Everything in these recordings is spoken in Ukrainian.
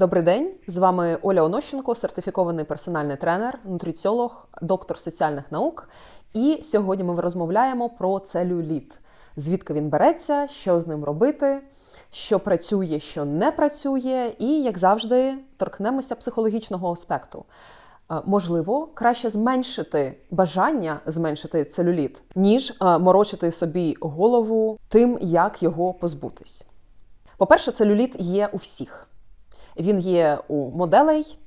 Добрий день, з вами Оля Онощенко, сертифікований персональний тренер, нутриціолог, доктор соціальних наук. І сьогодні ми розмовляємо про целюліт. Звідки він береться, що з ним робити, що працює, що не працює, і, як завжди, торкнемося психологічного аспекту. Е, Можливо, краще зменшити бажання зменшити целюліт, ніж е, морочити собі голову тим, як його позбутись. По-перше, целюліт є у всіх. Він є у моделей,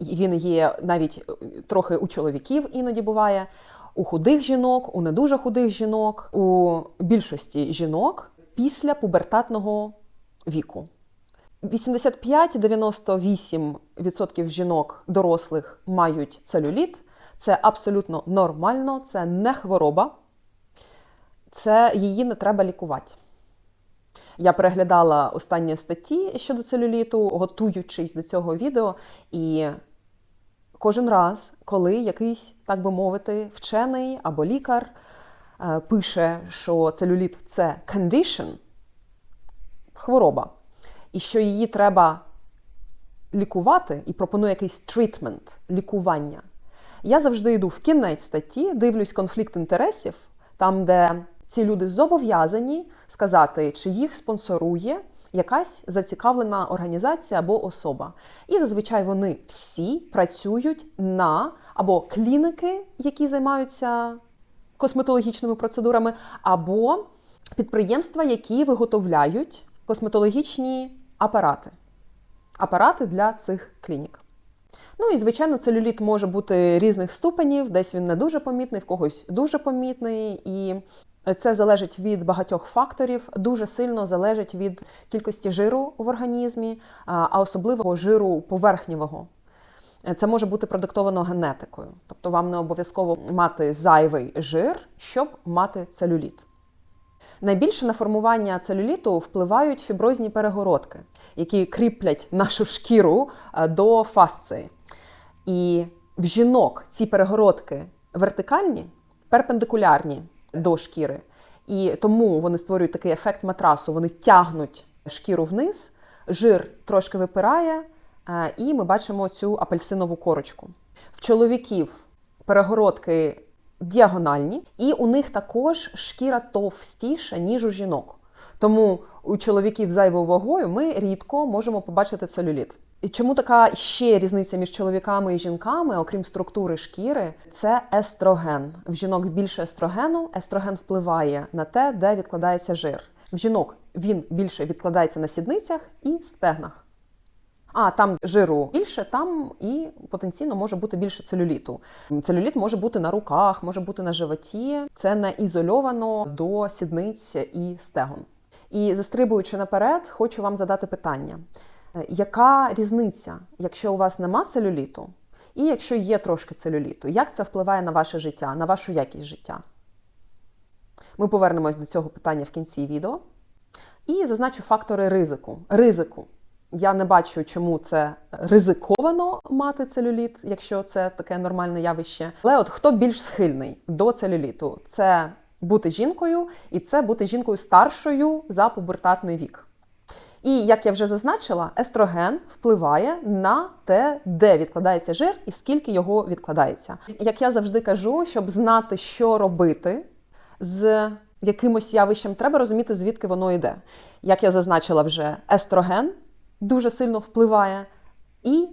він є навіть е, трохи у чоловіків іноді буває, у худих жінок, у не дуже худих жінок, у більшості жінок після пубертатного віку. 85-98% жінок дорослих мають целюліт. Це абсолютно нормально, це не хвороба, це її не треба лікувати. Я переглядала останні статті щодо целюліту, готуючись до цього відео, і кожен раз, коли якийсь, так би мовити, вчений або лікар е, пише, що целюліт це condition, хвороба, і що її треба лікувати, і пропонує якийсь трітмент, лікування. Я завжди йду в кінець статті, дивлюсь конфлікт інтересів, там, де ці люди зобов'язані сказати, чи їх спонсорує якась зацікавлена організація або особа. І зазвичай вони всі працюють на або клініки, які займаються косметологічними процедурами, або підприємства, які виготовляють косметологічні апарати. Апарати для цих клінік. Ну і звичайно, целюліт може бути різних ступенів, десь він не дуже помітний, в когось дуже помітний. І це залежить від багатьох факторів, дуже сильно залежить від кількості жиру в організмі, а особливо жиру поверхневого. Це може бути продиктовано генетикою, тобто вам не обов'язково мати зайвий жир, щоб мати целюліт. Найбільше на формування целюліту впливають фіброзні перегородки, які кріплять нашу шкіру до фасції. І в жінок ці перегородки вертикальні, перпендикулярні до шкіри. І тому вони створюють такий ефект матрасу, вони тягнуть шкіру вниз, жир трошки випирає, і ми бачимо цю апельсинову корочку. В чоловіків перегородки діагональні, і у них також шкіра товстіша, ніж у жінок. Тому у чоловіків зайвою вагою ми рідко можемо побачити целюліт. Чому така ще різниця між чоловіками і жінками, окрім структури шкіри, це естроген. В жінок більше естрогену. Естроген впливає на те, де відкладається жир. В жінок він більше відкладається на сідницях і стегнах. А там жиру більше, там і потенційно може бути більше целюліту. Целюліт може бути на руках, може бути на животі. Це не ізольовано до сідниць і стегон. І застрибуючи наперед, хочу вам задати питання. Яка різниця, якщо у вас нема целюліту, і якщо є трошки целюліту, як це впливає на ваше життя, на вашу якість життя? Ми повернемось до цього питання в кінці відео. І зазначу фактори ризику. Ризику. Я не бачу, чому це ризиковано мати целюліт, якщо це таке нормальне явище. Але от хто більш схильний до целюліту? Це бути жінкою, і це бути жінкою старшою за пубертатний вік. І як я вже зазначила, естроген впливає на те, де відкладається жир і скільки його відкладається. Як я завжди кажу, щоб знати, що робити з якимось явищем, треба розуміти, звідки воно йде. Як я зазначила вже, естроген дуже сильно впливає, і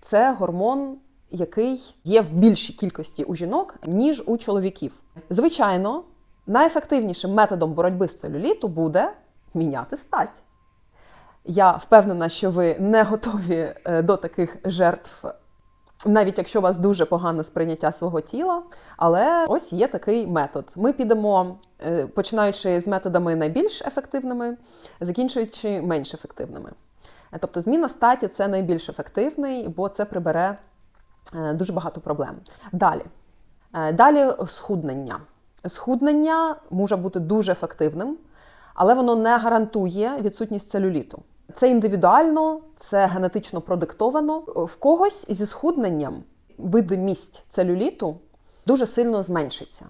це гормон, який є в більшій кількості у жінок, ніж у чоловіків. Звичайно, найефективнішим методом боротьби з целюліту буде міняти стать. Я впевнена, що ви не готові до таких жертв, навіть якщо у вас дуже погане сприйняття свого тіла. Але ось є такий метод. Ми підемо, починаючи з методами найбільш ефективними, закінчуючи менш ефективними. Тобто, зміна статі це найбільш ефективний, бо це прибере дуже багато проблем. Далі. Далі схуднення. Схуднення може бути дуже ефективним, але воно не гарантує відсутність целюліту. Це індивідуально, це генетично продиктовано. В когось зі схудненням видимість целюліту дуже сильно зменшиться.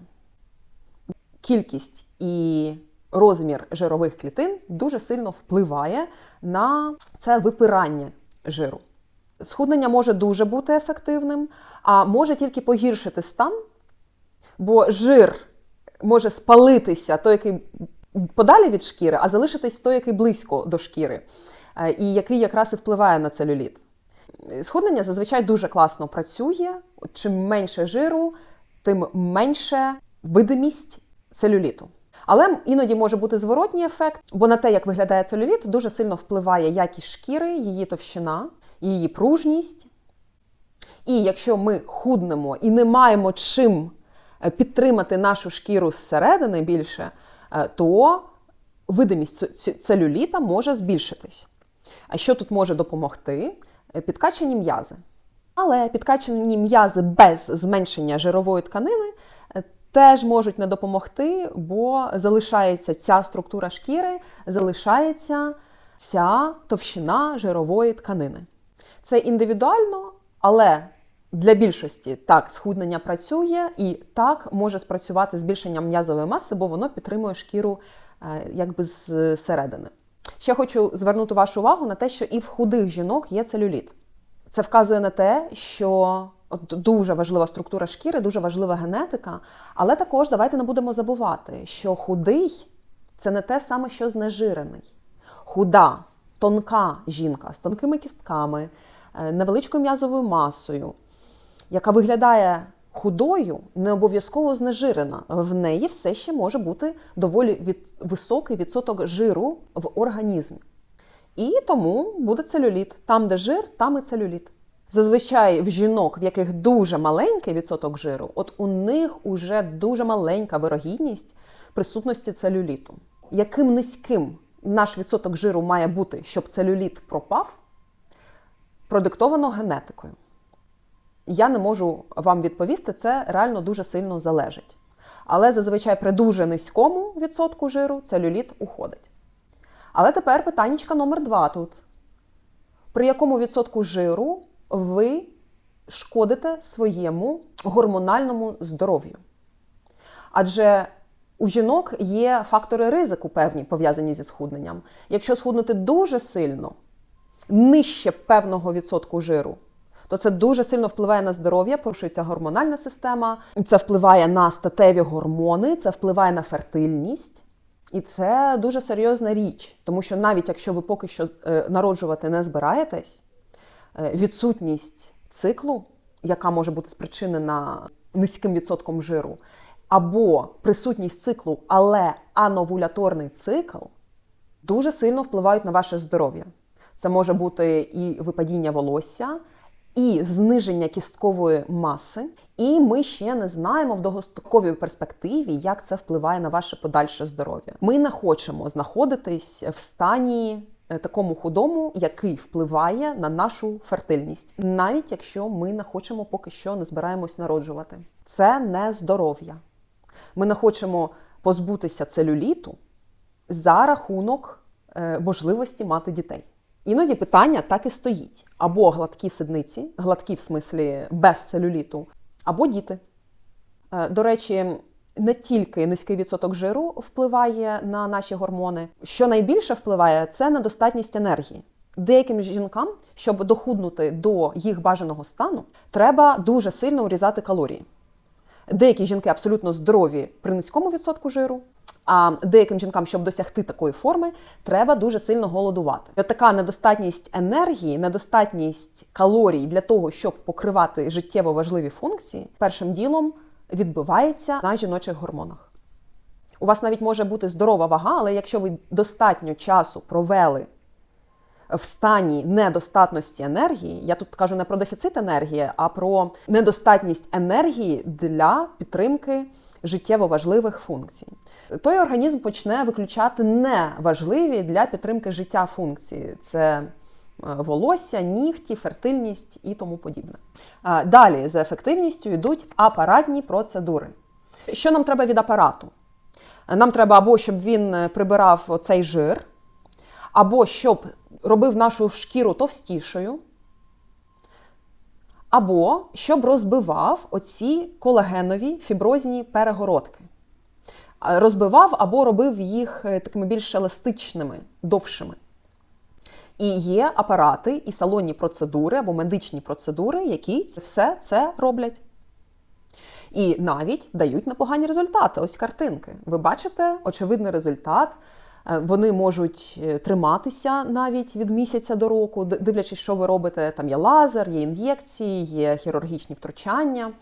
Кількість і розмір жирових клітин дуже сильно впливає на це випирання жиру. Схуднення може дуже бути ефективним, а може тільки погіршити стан, бо жир може спалитися той, який подалі від шкіри, а залишитись той, який близько до шкіри, е, і який якраз і впливає на целюліт. Схуднення зазвичай дуже класно працює. Чим менше жиру, тим менше видимість целюліту. Але іноді може бути зворотній ефект, бо на те, як виглядає целюліт, дуже сильно впливає якість шкіри, її товщина, її пружність. І якщо ми худнемо і не маємо чим підтримати нашу шкіру зсередини більше, е, то видимість целюліта може збільшитись. А що тут може допомогти? Е, підкачані м'язи. Але підкачані м'язи без зменшення жирової тканини е, теж можуть не допомогти, бо залишається ця структура шкіри, залишається ця товщина жирової тканини. Це індивідуально, але для більшості так схуднення працює і так може спрацювати збільшення м'язової маси, бо воно підтримує шкіру е, якби зсередини. Ще хочу звернути вашу увагу на те, що і в худих жінок є целюліт. Це вказує на те, що от дуже важлива структура шкіри, дуже важлива генетика. Але також давайте не будемо забувати, що худий це не те саме, що знежирений. Худа, тонка жінка з тонкими кістками, е, невеличкою м'язовою масою, яка виглядає худою, не обов'язково знежирена. В неї все ще може бути доволі від... високий відсоток жиру в організмі. І тому буде целюліт. Там, де жир, там і целюліт. Зазвичай в жінок, в яких дуже маленький відсоток жиру, от у них уже дуже маленька вирогідність присутності целюліту. Яким низьким наш відсоток жиру має бути, щоб целюліт пропав, продиктовано генетикою. Я не можу вам відповісти, це реально дуже сильно залежить. Але зазвичай при дуже низькому відсотку жиру целюліт уходить. Але тепер питаннячка номер два тут. При якому відсотку жиру ви шкодите своєму гормональному здоров'ю? Адже у жінок є фактори ризику певні пов'язані зі схудненням. Якщо схуднути дуже сильно, нижче певного відсотку жиру, то це дуже сильно впливає на здоров'я, порушується гормональна система, це впливає на статеві гормони, це впливає на фертильність. І це дуже серйозна річ, тому що навіть якщо ви поки що е, народжувати не збираєтесь, е, відсутність циклу, яка може бути спричинена низьким відсотком жиру, або присутність циклу, але ановуляторний цикл, дуже сильно впливають на ваше здоров'я. Це може бути і випадіння волосся, і зниження кісткової маси. І ми ще не знаємо в довгостроковій перспективі, як це впливає на ваше подальше здоров'я. Ми не хочемо знаходитись в стані е, такому худому, який впливає на нашу фертильність, навіть якщо ми не хочемо поки що не збираємось народжувати. Це не здоров'я. Ми не хочемо позбутися целюліту за рахунок е, можливості мати дітей. Іноді питання так і стоїть: або гладкі сидниці, гладкі в смислі без целюліту, або діти. Е, до речі, не тільки низький відсоток жиру впливає на наші гормони. Що найбільше впливає, це недостатність енергії. Деяким жінкам, щоб дохуднути до їх бажаного стану, треба дуже сильно урізати калорії. Деякі жінки абсолютно здорові при низькому відсотку жиру, а деяким жінкам, щоб досягти такої форми, треба дуже сильно голодувати. От така недостатність енергії, недостатність калорій для того, щоб покривати життєво важливі функції, першим ділом відбивається на жіночих гормонах. У вас навіть може бути здорова вага, але якщо ви достатньо часу провели в стані недостатності енергії, я тут кажу не про дефіцит енергії, а про недостатність енергії для підтримки життєво важливих функцій. Той організм почне виключати неважливі для підтримки життя функції. Це е, волосся, нігті, фертильність і тому подібне. Далі за ефективністю йдуть апаратні процедури. Що нам треба від апарату? Нам треба або щоб він е, прибирав оцей жир, або щоб робив нашу шкіру товстішою, або щоб розбивав оці колагенові фіброзні перегородки. Розбивав або робив їх е, такими більш еластичними, довшими. І є апарати і салонні процедури або медичні процедури, які все це роблять. І навіть дають непогані результати. Ось картинки. Ви бачите очевидний результат. Е, Вони можуть е, триматися навіть від місяця до року, дивлячись, що ви робите. Там є лазер, є ін'єкції, є хірургічні втручання.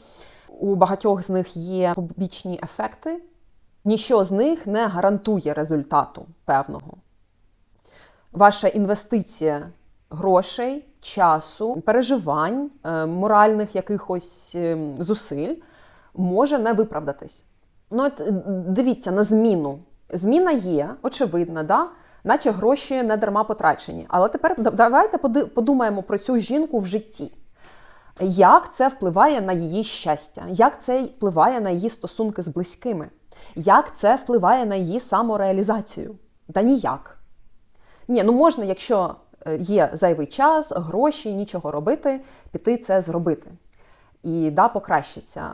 У багатьох з них є побічні ефекти. Ніщо з них не гарантує результату певного. Ваша інвестиція грошей, часу, переживань, е, моральних якихось зусиль може не виправдатись. Ну, от дивіться на зміну. Зміна є, очевидна, да? наче гроші не дарма потрачені. Але тепер давайте подумаємо про цю жінку в житті. Як це впливає на її щастя? Як це впливає на її стосунки з близькими? Як це впливає на її самореалізацію? Та ніяк. Ні, ну можна, якщо е, є зайвий час, гроші, нічого робити, піти це зробити. І да, покращиться.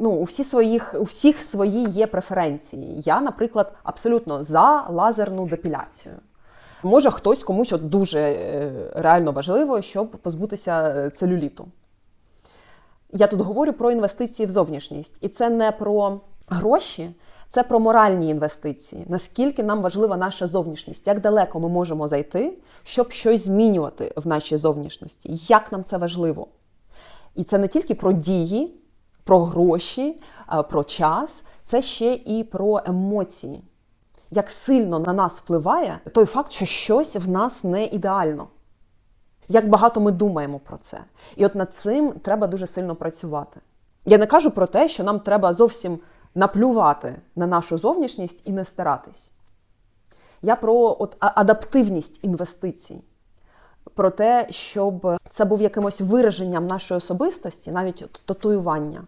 Ну, у, всі своїх, у всіх свої є преференції. Я, наприклад, абсолютно за лазерну депіляцію. Може, хтось комусь от дуже е, реально важливо, щоб позбутися е, целюліту. Я тут говорю про інвестиції в зовнішність, і це не про гроші, це про моральні інвестиції. Наскільки нам важлива наша зовнішність, як далеко ми можемо зайти, щоб щось змінювати в нашій зовнішності, як нам це важливо. І це не тільки про дії, про гроші, про час, це ще і про емоції. Як сильно на нас впливає той факт, що щось в нас не ідеально. Як багато ми думаємо про це. І от над цим треба дуже сильно працювати. Я не кажу про те, що нам треба зовсім наплювати на нашу зовнішність і не старатись. Я про от адаптивність інвестицій, про те, щоб це був якимось вираженням нашої особистості, навіть татуювання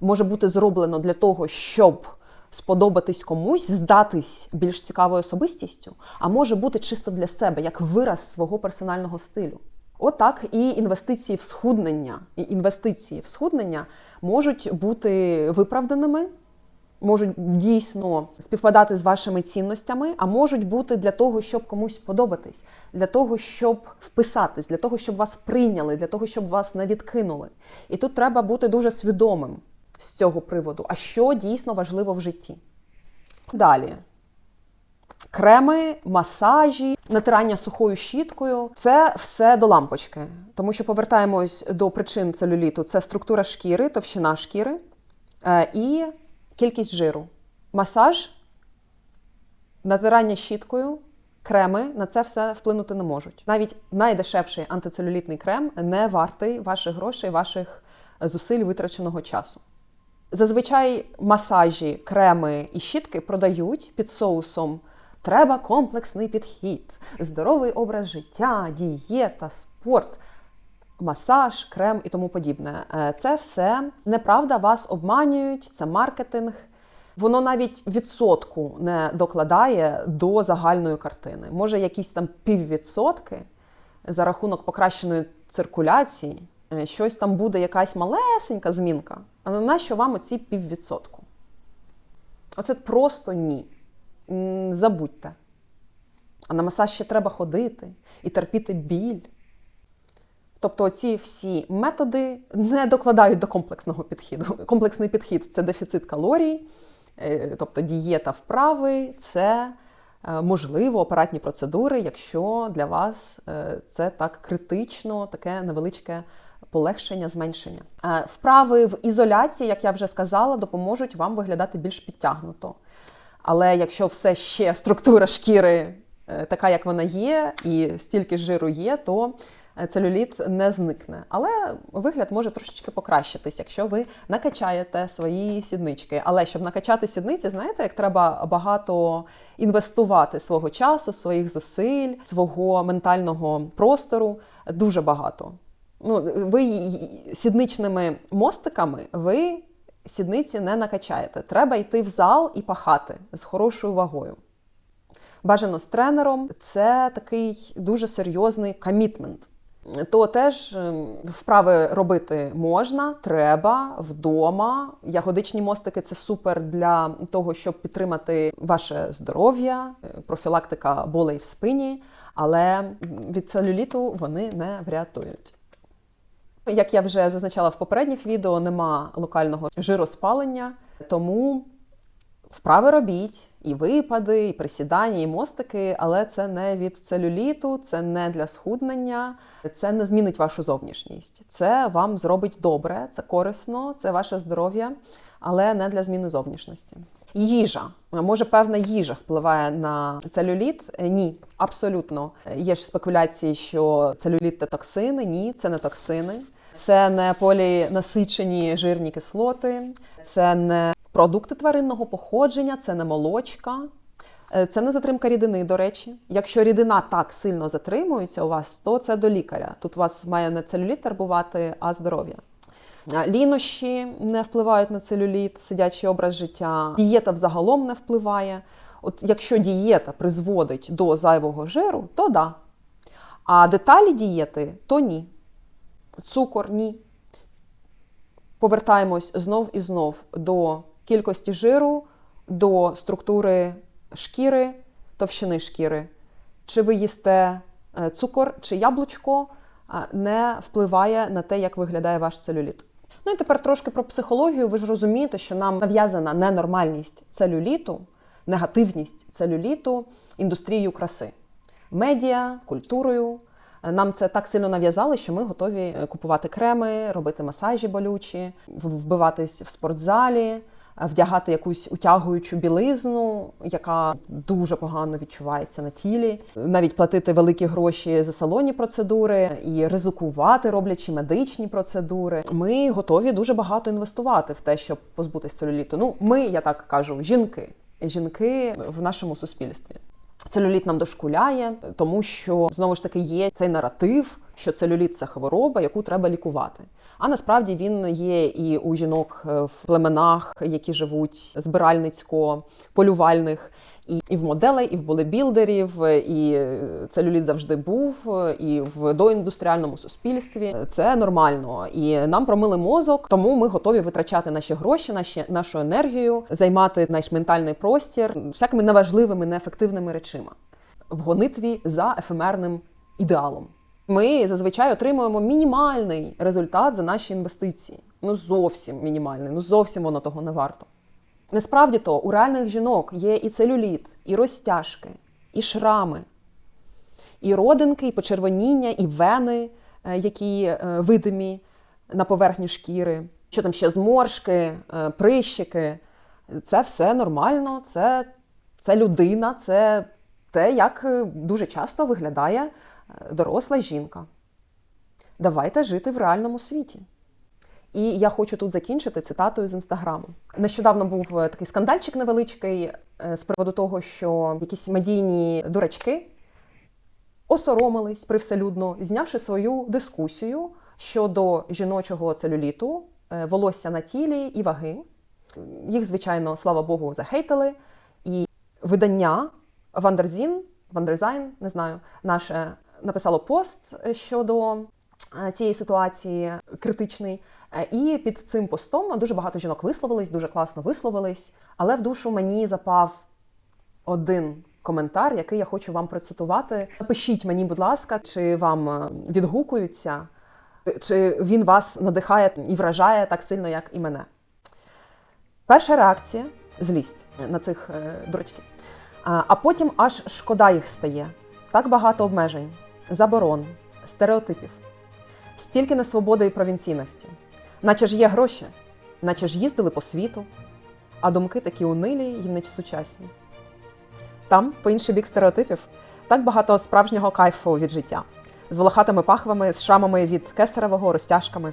може бути зроблено для того, щоб сподобатись комусь, здатись більш цікавою особистістю, а може бути чисто для себе, як вираз свого персонального стилю. Отак і інвестиції в схуднення, і інвестиції в схуднення можуть бути виправданими, можуть дійсно співпадати з вашими цінностями, а можуть бути для того, щоб комусь подобатись, для того, щоб вписатись, для того, щоб вас прийняли, для того, щоб вас не відкинули. І тут треба бути дуже свідомим з цього приводу, а що дійсно важливо в житті. Далі. Креми, масажі, натирання сухою щіткою це все до лампочки. Тому що повертаємось до причин целюліту: це структура шкіри, товщина шкіри е, і кількість жиру. Масаж, натирання щіткою, креми на це все вплинути не можуть. Навіть найдешевший антицелюлітний крем не вартий ваших грошей, ваших зусиль витраченого часу. Зазвичай масажі, креми і щітки продають під соусом. Треба комплексний підхід, здоровий образ життя, дієта, спорт, масаж, крем і тому подібне. Е, Це все неправда, вас обманюють, це маркетинг. Воно навіть відсотку не докладає до загальної картини. Може, якісь там піввідсотки за рахунок покращеної циркуляції, е, щось там буде якась малесенька змінка. А на нащо вам оці піввідсотку? Оце просто ні. Забудьте. А на масаж ще треба ходити і терпіти біль. Тобто ці всі методи не докладають до комплексного підходу. Комплексний підхід це дефіцит калорій, е, тобто дієта вправи, це е, можливо апаратні процедури, якщо для вас е, це так критично, таке невеличке полегшення, зменшення. Вправи в ізоляції, як я вже сказала, допоможуть вам виглядати більш підтягнуто. Але якщо все ще структура шкіри така, як вона є, і стільки жиру є, то целюліт не зникне. Але вигляд може трошечки покращитись, якщо ви накачаєте свої сіднички. Але щоб накачати сідниці, знаєте, як треба багато інвестувати свого часу, своїх зусиль, свого ментального простору, дуже багато. Ну, ви сідничними мостиками ви сідниці не накачаєте. Треба йти в зал і пахати з хорошою вагою. Бажано з тренером це такий дуже серйозний комітмент. То теж ем, вправи робити можна, треба вдома. Ягодичні мостики це супер для того, щоб підтримати ваше здоров'я, е, профілактика болей в спині. але від целюліту вони не врятують. Як я вже зазначала в попередніх відео, нема локального жироспалення, тому вправи робіть, і випади, і присідання, і мостики, але це не від целюліту, це не для схуднення, це не змінить вашу зовнішність. Це вам зробить добре, це корисно, це ваше здоров'я, але не для зміни зовнішності. Їжа. Може, певна їжа впливає на целюліт? Е, Ні, абсолютно. Є ж спекуляції, що целюліт це токсини. Ні, це не токсини. Це не полінасичені жирні кислоти, це не продукти тваринного походження, це не молочка, е, це не затримка рідини, до речі. Якщо рідина так сильно затримується у вас, то це до лікаря. Тут у вас має не целюліт турбувати, а здоров'я. Лінощі не впливають на целюліт, сидячий образ життя. Дієта взагалом не впливає. От якщо дієта призводить до зайвого жиру, то да. А деталі дієти то ні. Цукор ні. Повертаємось знов і знов до кількості жиру, до структури шкіри, товщини шкіри. Чи ви їсте е, цукор чи яблучко, е, не впливає на те, як виглядає ваш целюліт. Ну і тепер трошки про психологію. Ви ж розумієте, що нам нав'язана ненормальність целюліту, негативність целюліту індустрією краси, медіа, культурою. Нам це так сильно нав'язали, що ми готові купувати креми, робити масажі болючі, вбиватись в спортзалі, вдягати якусь утягуючу білизну, яка дуже погано відчувається на тілі, навіть платити великі гроші за салонні процедури і ризикувати, роблячи медичні процедури. Ми готові дуже багато інвестувати в те, щоб позбутися целюліту. Ну, ми, я так кажу, жінки, жінки в нашому суспільстві. Целюліт нам дошкуляє, тому що знову ж таки є цей наратив, що целюліт це хвороба, яку треба лікувати. А насправді він є і у жінок е, в племенах, які живуть збиральницько, полювальних, і і в моделей, і в бодибілдерів, і целюліт завжди був, і в доіндустріальному суспільстві. Це нормально. І нам промили мозок, тому ми готові витрачати наші гроші, наші нашу енергію, займати наш ментальний простір всякими неважливими, неефективними речима в гонитві за ефемерним ідеалом. Ми зазвичай отримуємо мінімальний результат за наші інвестиції. Ну зовсім мінімальний, ну зовсім воно того не варто. Насправді то у реальних жінок є і целюліт, і розтяжки, і шрами, і родинки, і почервоніння, і вени, е, які е, видимі на поверхні шкіри, що там ще зморшки, е, прищики. Це все нормально, це, це людина, це те, як дуже часто виглядає доросла жінка. Давайте жити в реальному світі. І я хочу тут закінчити цитатою з інстаграму. Нещодавно був е, такий скандальчик невеличкий е, з приводу того, що якісь медійні дурачки осоромились привселюдно, знявши свою дискусію щодо жіночого целюліту, е, волосся на тілі і ваги. Їх, звичайно, слава Богу, захейтили. І видання Вандерзін, Вандерзайн, не знаю, наше написало пост щодо цієї ситуації критичний. Е, і під цим постом дуже багато жінок висловились, дуже класно висловились. Але в душу мені запав один коментар, який я хочу вам процитувати. Напишіть мені, будь ласка, чи вам е, відгукуються, чи він вас надихає і вражає так сильно, як і мене. Перша реакція злість на цих е, дурачків. А потім аж шкода їх стає. Так багато обмежень, заборон, стереотипів, стільки несвободи і провінційності. Наче ж є гроші, наче ж їздили по світу, а думки такі унилі й несучасні. Там, по інший бік стереотипів, так багато справжнього кайфу від життя, з волохатими пахвами, з шрамами від кесаревого, розтяжками,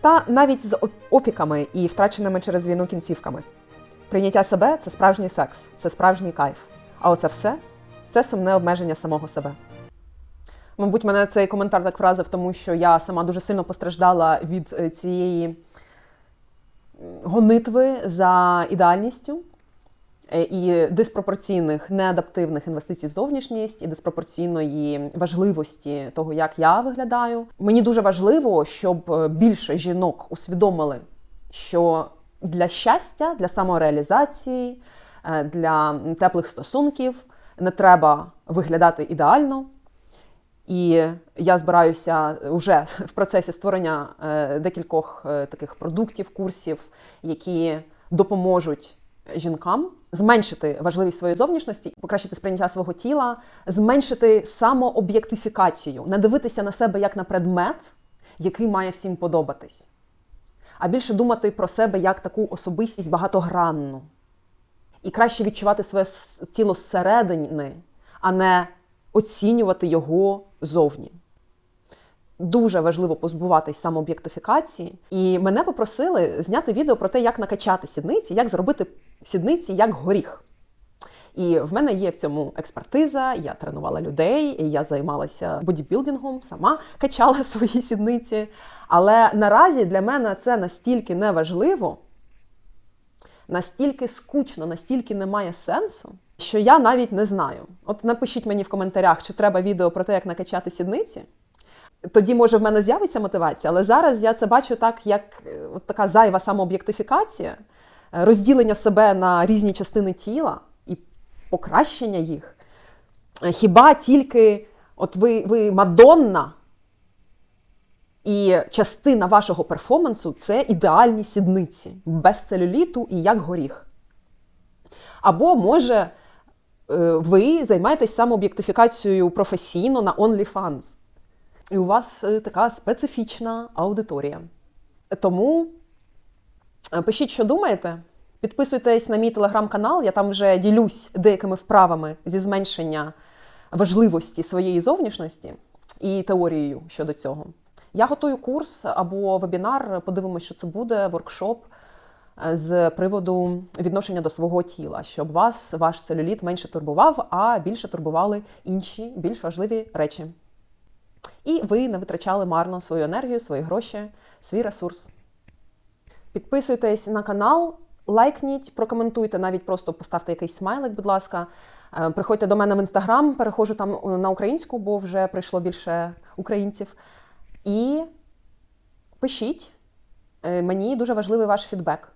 та навіть з опіками і втраченими через війну кінцівками. Прийняття себе це справжній секс, це справжній кайф. А оце все це сумне обмеження самого себе. Мабуть, мене цей коментар так вразив, тому що я сама дуже сильно постраждала від е, цієї гонитви за ідеальністю е, і диспропорційних неадаптивних інвестицій в зовнішність і диспропорційної важливості того, як я виглядаю. Мені дуже важливо, щоб е, більше жінок усвідомили, що для щастя, для самореалізації, для теплих стосунків не треба виглядати ідеально І я збираюся вже в процесі створення е, декількох е, таких продуктів, курсів, які допоможуть жінкам зменшити важливість своєї зовнішності, покращити сприйняття свого тіла, зменшити самооб'єктифікацію, не дивитися на себе як на предмет, який має всім подобатись, а більше думати про себе як таку особистість багатогранну. І краще відчувати своє тіло зсередини, а не оцінювати його зовні. Дуже важливо позбуватись самооб'єктифікації. І мене попросили зняти відео про те, як накачати сідниці, як зробити сідниці як горіх. І в мене є в цьому експертиза, я тренувала людей, я займалася бодібілдингом, сама качала свої сідниці. Але наразі для мене це настільки неважливо, настільки скучно, настільки немає сенсу, що я навіть не знаю. От напишіть мені в коментарях, чи треба відео про те, як накачати сідниці. Тоді, може, в мене з'явиться мотивація, але зараз я це бачу так, як е, от така зайва самооб'єктифікація, е, розділення себе на різні частини тіла і покращення їх. Е, Хіба тільки от ви, ви Мадонна, і частина вашого перформансу це ідеальні сідниці, без целюліту і як горіх. Або, може, ви займаєтесь самооб'єктифікацією професійно на OnlyFans. І у вас е, така специфічна аудиторія. Тому е, пишіть, що думаєте. Підписуйтесь на мій телеграм-канал, я там вже ділюсь деякими вправами зі зменшення важливості своєї зовнішності і теорією щодо цього. Я готую курс або вебінар, подивимось, що це буде, воркшоп е, з приводу відношення до свого тіла, щоб вас ваш целюліт менше турбував, а більше турбували інші більш важливі речі. І ви не витрачали марно свою енергію, свої гроші, свій ресурс. Підписуйтесь на канал, лайкніть, прокоментуйте, навіть просто поставте якийсь смайлик, будь ласка. Е, Приходьте до мене в інстаграм, переходжу там е, на українську, бо вже прийшло більше українців. І пишіть. Е, Мені дуже важливий ваш фідбек.